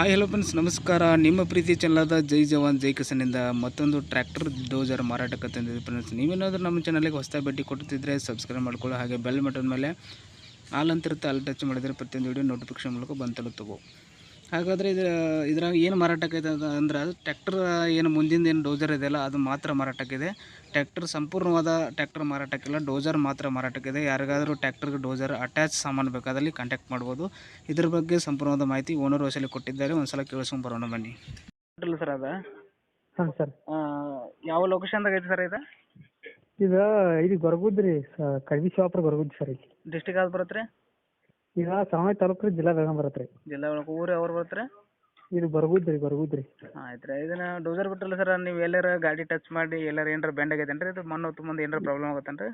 Hi hello friends ನಮಸ್ಕಾರ. ನಿಮ್ಮ ಪ್ರೀತಿ ಚಾನಲಾದ ಜೈ ಜವಾನ್, ಜೈ ಕಿಸನಿಂದ ಮತ್ತೊಂದು ಟ್ರ್ಯಾಕ್ಟರ್ ಡೋಜರ್ ಮಾರಾಟಕ್ಕೆ ತಂದಿದೆ ಫ್ರೆಂಡ್ಸ್ ನೀವೇನಾದರೂ ನಮ್ಮ ಚಾನಲ್ಗೆ ಹೊಸ ಭೇಟಿ ಕೊಡ್ತಿದ್ರೆ ಸಬ್ಸ್ಕ್ರೈಬ್ ಮಾಡ್ಕೊಳ್ಳಿ. ಹಾಗೆ ಬೆಲ್ ಬಟನ್ ಮೇಲೆ ಆಲ್ ಅಂತಿರುತ್ತೆ ಅಲ್ಲಿ ಟಚ್ ಮಾಡಿದರೆ ಪ್ರತಿಯೊಂದು ವೀಡಿಯೋ ನೋಟಿಫಿಕೇಶನ್ ಮೂಲಕ ಬಂತಲುತ್ತವು ಹಾಗಾದರೆ ಇದರ ಇದ್ರಾಗ ಏನು ಮಾರಾಟಕ್ಕೆ ಅಂದ್ರೆ ಅದು ಟ್ರ್ಯಾಕ್ಟರ್ ಏನು ಮುಂದಿನ ಏನು ಡೋಜರ್ ಇದೆಯಲ್ಲ ಅದು ಮಾತ್ರ ಮಾರಾಟಕ್ಕಿದೆ ಟ್ಯಾಕ್ಟರ್ ಸಂಪೂರ್ಣವಾದ ಟ್ಯಾಕ್ಟರ್ ಮಾರಾಟಕ್ಕಿಲ್ಲ ಡೋಜರ್ ಮಾತ್ರ ಮಾರಾಟಕ್ಕಿದೆ ಯಾರಿಗಾದರೂ ಟ್ಯಾಕ್ಟರ್ಗೆ ಡೋಜರ್ ಅಟ್ಯಾಚ್ ಸಾಮಾನು ಬೇಕಾದಲ್ಲಿ ಕಾಂಟ್ಯಾಕ್ಟ್ ಮಾಡ್ಬೋದು. ಇದ್ರ ಬಗ್ಗೆ ಸಂಪೂರ್ಣವಾದ ಮಾಹಿತಿ ಓನರ್ ವಸಲಿ ಕೊಟ್ಟಿದ್ದಾರೆ. ಒಂದ್ಸಲ ಕೇಳಿಸ್ಕೊಂಡು ಬರೋಣ ಬನ್ನಿ. ಇಲ್ಲ ಸರ್ ಅದ? ಹಾಂ ಸರ್ ಯಾವ ಲೊಕೇಶನ್ದಾಗ ಐತೆ ಸರ್ ಇದು? ಇದು ಇದು ಗೊರಗುದ್ ರೀ ಶಾಪ್ರ ಗೊರಗುದ್ ಸರ್ ಇಲ್ಲಿ. ಡಿಸ್ಟಿಕ್ ಯಾವ್ದು ಬರುತ್ತೆ ರೀ ಈಗ ಸಮಯ ತಾಲೂಕು ರೀ ಜಿಲ್ಲಾ ಬೆಳಗಾಂ ಬರುತ್ತೆ ರೀ ಜಿಲ್ಲಾ ಒಳಗೆ ಊರು ಯಾವ್ರು ಬರುತ್ತೆ ಇದು ಬರ್ಗೂದ್ರಿ ರೀ ಆಯ್ತ್ರಿ. ರೀ ಆಯ್ತು ರೀ ಇದನ್ನ ಡೋಸರ್ ಬಿಟ್ಟಲ್ಲ ಸರ್ ನೀವು ಎಲ್ಲಾರ ಗಾಡಿ ಟಚ್ ಮಾಡಿ ಎಲ್ಲಾರ ಏನಾರ ಬೆಂಡ್ ಆಗೈತೇನು ರೀ ಇದು ಮಣ್ಣು ಮುಂದೆ ಏನಾರ ಪ್ರಾಬ್ಲಮ್ ಆಗತ್ತೇನು ರೀ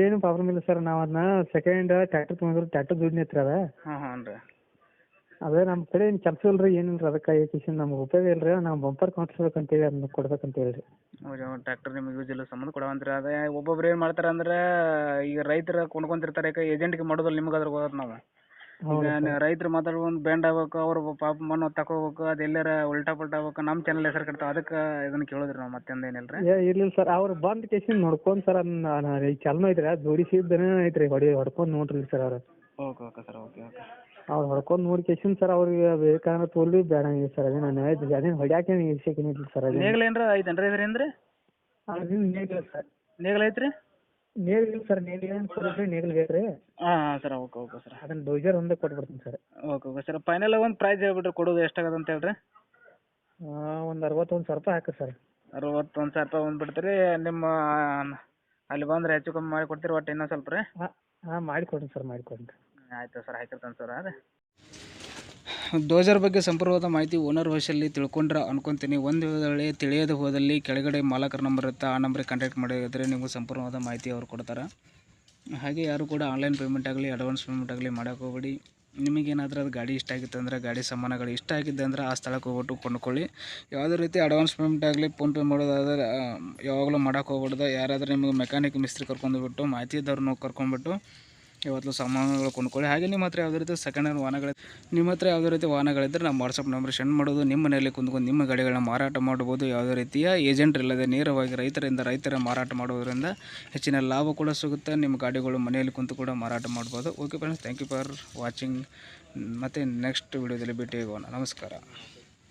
ಏನು ಪ್ರಾಬ್ಲಮ್ ಇಲ್ಲ ಸರ್. ನಾವು ಅದನ್ನ ಸೆಕೆಂಡ್ ಟ್ಯಾಕ್ಟರ್ ತೊಗೊಂಡ್ರೆ ಟ್ರ್ಯಾಕ್ಟರ್ ದುಡ್ಡು ಐತ್ರಿ ಅದ. ಹಾಂ ಹಾಂ ರೀ. ಅದೇ ನಮ್ಮ ಕಡೆ ಏನ್ ಕೆಲಸ ಇಲ್ರಿ ಏನಿಲ್ರಿ ಅದಕ್ಕೆ ಏಕೇಶನ್ ನಮ್ಗೆ ಉಪಯೋಗ ಇಲ್ರಿ ನಾವು ಬಂಪರ್ ಕೊಡ್ಸ್ಬೇಕಂತೇಳಿ ಅದನ್ನ ಕೊಡ್ಬೇಕಂತ ಹೇಳಿ ರೀ ಹೌದು ಟ್ರ್ಯಾಕ್ಟರ್ ನಿಮಗೆ ಯೂಸ್ ಇಲ್ಲ ಸಂಬಂಧ ಕೊಡವಂತ್ರಿ ಅದೇ ಒಬ್ಬೊಬ್ರು ಏನು ಮಾಡ್ತಾರೆ ಅಂದ್ರೆ ಈಗ ರೈತರ ಕೊಂಡ್ಕೊಂತಿರ್ತಾರೆ ಯಾಕೆ ಏಜೆಂಟ್ಗೆ ಮಾಡೋದಿಲ್ಲ ನಿಮ್ಗೆ ಅದ್ರ ಗೊತ್ತ ನಾವು. ಈಗ ರೈತರು ಮಾತಾಡೋ ಒಂದು ಬ್ಯಾಂಡ್ ಆಗ್ಬೇಕು ಅವ್ರು ಪಾಪ ಮಣ್ಣು ತಗೋಬೇಕು ಅದೆಲ್ಲರ ಉಲ್ಟಾ ಪಲ್ಟಾ ಆಗ್ಬೇಕು ನಮ್ಮ ಚಾನಲ್ ಹೆಸರು ಕೆಡ್ತಾವ ಅದಕ್ಕೆ ಇದನ್ನ ಕೇಳೋದ್ರಿ ನಾವು ಮತ್ತೊಂದು ಏನಿಲ್ಲ ರೀ ಏ ಇರ್ಲಿಲ್ಲ ಸರ್ ಅವ್ರು ಬಂದ್ ಕೇಸಿನ ನೋಡ್ಕೊಂಡ್ ಸರ್ ಅದನ್ನ ಚಲನ ಚಾಲೂ ಐತ್ರಿ ಅದು ಜೋಡಿಸಿದ್ದನೇ ಐತ್ರಿ ಹೊಡಿ ಹೊಡ್ಕೊಂಡ್ ನೋಡ್ರಿ ಸರ್ ಅವ್ರ. Okay okay sir okay okay. ಅವ್ರು ಹೊಡ್ಕೊಂಡು ನೋಡಿ ಕೇಸಿಂದ ಸರ್ ಅವ್ರಿಗೆ ಬೇಕಂದ್ರೆ ತೋಲಿ ಬೇಡ ಸರ್ ಅದೇ ನಾನು ಅದೇನು ಹೊಡ್ಯಾಕೆ ಇಲ್ಲ ಸರ್ ಅದೇ ನೇಗ್ಲ ಏನ್ರ ಐತೇನು ರೀ ಏನ್ರಿ ಅದೇನು ನೇಗಿಲ ಸರ್. ನೇಗ್ಲ ಐತ್ರಿ? ನೇಗಿಲ್ ಸರ್ ನೇಗಿಲ್ ಏನು ಕೊಡ್ರಿ ನೇಗಿಲ್ ಬೇಕ್ರಿ. ಹಾಂ ಹಾಂ ಸರ್ ಓಕೆ ಓಕೆ ಸರ್. ಅದನ್ನ ಡೋಜರ್ ಒಂದೇ ಕೊಟ್ಬಿಡ್ತೀನಿ sir. Okay okay sir final ಒಂದು ಪ್ರೈಸ್ ಹೇಳ್ಬಿಟ್ರೆ ಕೊಡೋದು ಎಷ್ಟಾಗತ್ತೆ ಅಂತ ಹೇಳ್ರಿ? ಒಂದು ಅರವತ್ತೊಂದು ಸಾವಿರ ರೂಪಾಯಿ ಹಾಕಿ ಸರ್. ಅರವತ್ತೊಂದು ಸಾವಿರ ರೂಪಾಯಿ ಒಂದು ಬಿಡ್ತೀರಿ ನಿಮ್ಮ ಅಲ್ಲಿ ಬಂದ್ರೆ ಹೆಚ್ಚು ಕಮ್ಮಿ ಮಾಡಿ ಕೊಡ್ತೀರಿ ಒಟ್ಟು ಇನ್ನೂ ಸ್ವಲ್ಪ ರೀ? ಹಾಂ ಮಾಡಿ ಮಾಡಿಕೊಡ್ರಿ ಸರ್ ಮಾಡಿ ಮಾಡಿಕೊಡ್ರಿ ಆಯ್ತು ಸರ್ ಹಾಕಿರ್ತಾನೆ ಸರ್ ಅದೇ ಡೋಜರ್ ಬಗ್ಗೆ ಸಂಪೂರ್ಣವಾದ ಮಾಹಿತಿ ಓನರ್ ವಯಸ್ಸಲ್ಲಿ ತಿಳ್ಕೊಂಡ್ರೆ ಅನ್ಕೊಂತೀನಿ. ಒಂದು ವೇಳೆ ತಿಳಿಯದೆ ಹೋದಲ್ಲಿ ಕೆಳಗಡೆ ಮಾಲಕರ ನಂಬರ್ ಇರುತ್ತೆ, ಆ ನಂಬರಿಗೆ ಕಾಂಟ್ಯಾಕ್ಟ್ ಮಾಡಿದರೆ ನಿಮಗೆ ಸಂಪೂರ್ಣವಾದ ಮಾಹಿತಿ ಅವ್ರು ಕೊಡ್ತಾರೆ. ಹಾಗೆ ಯಾರು ಕೂಡ ಆನ್ಲೈನ್ ಪೇಮೆಂಟ್ ಆಗಲಿ ಅಡ್ವಾನ್ಸ್ ಪೇಮೆಂಟ್ ಆಗಲಿ ಮಾಡೋಕೆ ಹೋಗ್ಬೇಡಿ. ನಿಮಗೇನಾದರೂ ಅದು ಗಾಡಿ ಇಷ್ಟ ಆಗಿತ್ತು ಅಂದರೆ, ಗಾಡಿ ಸಾಮಾನುಗಳು ಇಷ್ಟ ಆಗಿದ್ದೆ ಅಂದರೆ ಆ ಸ್ಥಳಕ್ಕೆ ಹೋಗ್ಬಿಟ್ಟು ಕೊಂಡ್ಕೊಳ್ಳಿ. ಯಾವುದೇ ರೀತಿ ಅಡ್ವಾನ್ಸ್ ಪೇಮೆಂಟ್ ಆಗಲಿ ಫೋನ್ಪೇ ಮಾಡೋದಾದ್ರೆ ಯಾವಾಗಲೂ ಮಾಡೋಕೆ ಹೋಗ್ಬಿಡ್ದು ಯಾರಾದರೂ ನಿಮಗೆ ಮೆಕ್ಯಾನಿಕ್ ಮಿಸ್ತ್ರಿ ಕರ್ಕೊಂಡ್ಬಿಟ್ಟು ಮಾಹಿತಿ ಇದ್ದವ್ರನ್ನ ಕರ್ಕೊಂಡ್ಬಿಟ್ಟು ಇವತ್ತು ಸಾಮಾನುಗಳು ಕೊಂಡ್ಕೊಳ್ಳಿ. ಹಾಗೆ ನಿಮ್ಮ ಹತ್ರ ಯಾವುದೇ ರೀತಿ ಸೆಕೆಂಡ್ ಹ್ಯಾಂಡ್ ವಾಹನಗಳು ನಿಮ್ಮ ಹತ್ರ ಯಾವುದೇ ರೀತಿ ವಾಹನಗಳಿದ್ದರೆ ನಮ್ಮ ವಾಟ್ಸಪ್ ನಂಬರ್ ಸೆಂಡ್ ಮಾಡೋದು. ನಿಮ್ಮ ಮನೆಯಲ್ಲಿ ಕುಂತ್ಕೊಂಡು ನಿಮ್ಮ ಗಾಡಿಗಳನ್ನ ಮಾರಾಟ ಮಾಡ್ಬೋದು. ಯಾವುದೇ ರೀತಿಯ ಏಜೆಂಟ್ ಇಲ್ಲದೆ ನೇರವಾಗಿ ರೈತರಿಂದ ರೈತರ ಮಾರಾಟ ಮಾಡೋದರಿಂದ ಹೆಚ್ಚಿನ ಲಾಭ ಕೂಡ ಸಿಗುತ್ತೆ. ನಿಮ್ಮ ಗಾಡಿಗಳು ಮನೆಯಲ್ಲಿ ಕುಂತು ಕೂಡ ಮಾರಾಟ ಮಾಡ್ಬೋದು. Okay friends thank you for watching ಮತ್ತು ನೆಕ್ಸ್ಟ್ ವಿಡಿಯೋದಲ್ಲಿ ಭೇಟಿ ಆಗೋಣ ನಮಸ್ಕಾರ.